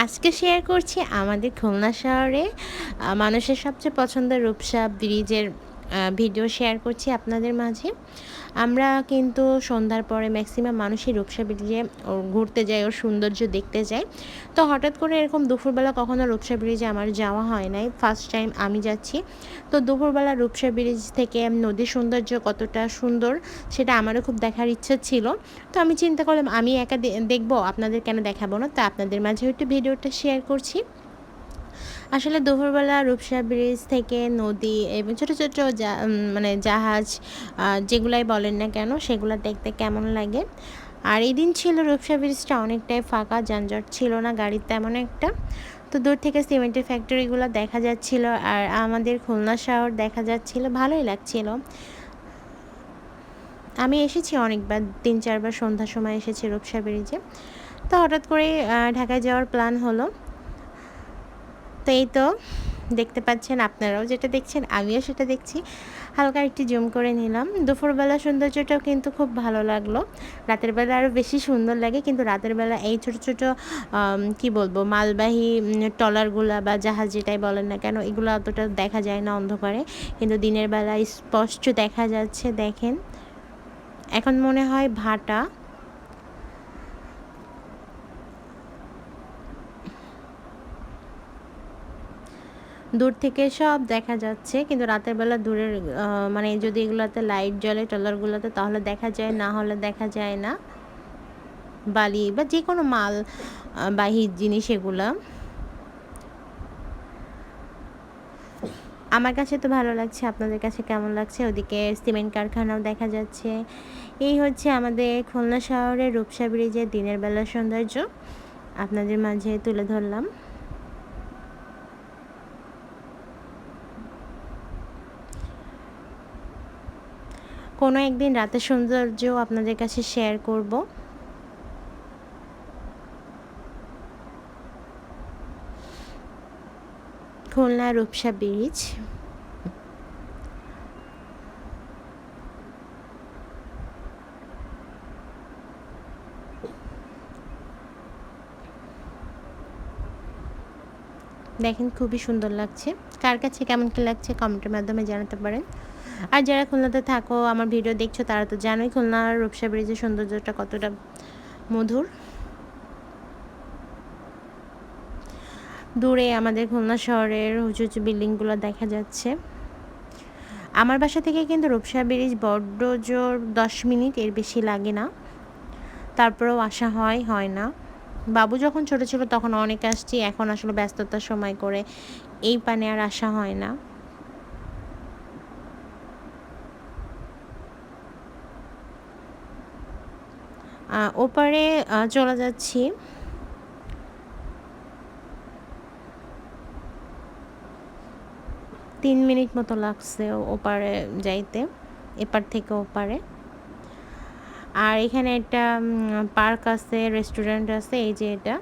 আজকে শেয়ার করছি আমাদের খুলনা শহরে মানুষের সবচেয়ে পছন্দের রূপসা ব্রিজের ভিডিও শেয়ার করছি আপনাদের মাঝে। আমরা কিন্তু সন্ধ্যার পরে ম্যাক্সিমাম মানুষই রূপসা ব্রিজে ঘুরতে যায়, ওর সৌন্দর্য দেখতে যায়। তো হঠাৎ করে এরকম দুপুরবেলা কখনো রূপসা ব্রিজে আমার যাওয়া হয় নাই ফার্স্ট টাইম আমি যাচ্ছি। তো দুপুরবেলা রূপসা ব্রিজ থেকে নদীর সৌন্দর্য কতটা সুন্দর সেটা আমারও খুব দেখার ইচ্ছা ছিল। তো আমি চিন্তা করলাম, আমি একা দেখব, আপনাদের কেন দেখাবো না? তা আপনাদের মাঝে একটু ভিডিওটা শেয়ার করছি। আসলে দুপুরবেলা রূপসা ব্রিজ থেকে নদী এবং ছোটো ছোটো মানে জাহাজ যেগুলাই বলেন না কেন, সেগুলো দেখতে কেমন লাগে? আর এই দিন ছিল রূপসা ব্রিজটা অনেকটাই ফাঁকা, যানজট ছিল না, গাড়ির তেমন একটা। তো দূর থেকে সিমেন্টের ফ্যাক্টরিগুলো দেখা যাচ্ছিল আর আমাদের খুলনা শহর দেখা যাচ্ছিল, ভালোই লাগছিল। আমি এসেছি অনেকবার, তিন চারবার সন্ধ্যার সময় এসেছি রূপসা ব্রিজে তো হঠাৎ করে ঢাকায় যাওয়ার প্ল্যান হলো। তো এই তো দেখতে পাচ্ছেন আপনারাও যেটা দেখছেন আমিও সেটা দেখছি। হালকা একটু জুম করে নিলাম। দুপুরবেলা সৌন্দর্যটাও কিন্তু খুব ভালো লাগল। রাতের বেলা আরও বেশি সুন্দর লাগে কিন্তু রাতের বেলা এই ছোট ছোট কি বলব মালবাহী উম, ট্রলারগুলা বা জাহাজ যেটাই বলেন না কেন এগুলো অতটা দেখা যায় না অন্ধকারে। কিন্তু দিনের বেলা স্পষ্ট দেখা যাচ্ছে দেখেন। এখন মনে হয় ভাটা। দূর থেকে সব দেখা যাচ্ছে কিন্তু রাতের বেলা দূরের মানে যদি এগুলোতে লাইট জ্বলে টলারগুলোতে তাহলে দেখা যায় না হলে দেখা যায় না। বালি বা যে কোনো মাল আহ, বাহী জিনিস এগুলা। আমার কাছে তো ভালো লাগছে আপনাদের কাছে কেমন লাগছে? ওদিকে সিমেন্ট কারখানাও দেখা যাচ্ছে। এই হচ্ছে আমাদের খুলনা শহরের রূপসা ব্রিজের দিনের বেলার সৌন্দর্য। আপনাদের মাঝে তুলে ধরলাম। কোনো একদিন রাতের সৌন্দর্য আপনাদের কাছে শেয়ার করব। খুলনা রূপসা ব্রিজ দেখেন খুবই সুন্দর লাগছে। কার কাছে কেমন কি লাগছে কমেন্টের মাধ্যমে জানাতে পারেন। আর যারা খুলনাতে থাকো, আমার ভিডিও দেখছ, তারা তো জানোই খুলনার রূপসা ব্রিজের সৌন্দর্যটা কতটা মধুর। দূরে আমাদের খুলনা শহরের উঁচু উঁচু বিল্ডিংগুলো দেখা যাচ্ছে। আমার বাসা থেকে কিন্তু রূপসা ব্রিজ বড্ড জোর, দশ মিনিট এর বেশি লাগে না। তারপরেও আসা হয় হয় না। বাবু যখন ছোট ছিল, তখন অনেক আসছি, এখন আসলে ব্যস্ততার সময় করে এই পানে আর আসা হয় না। ওপারে চলে যাচ্ছি। তিন মিনিট মতো লাগছে ওপারে যাইতে, এপার থেকে ওপারে। আর এখানে একটা পার্ক আছে, রেস্টুরেন্ট আছে, এই যে এটা।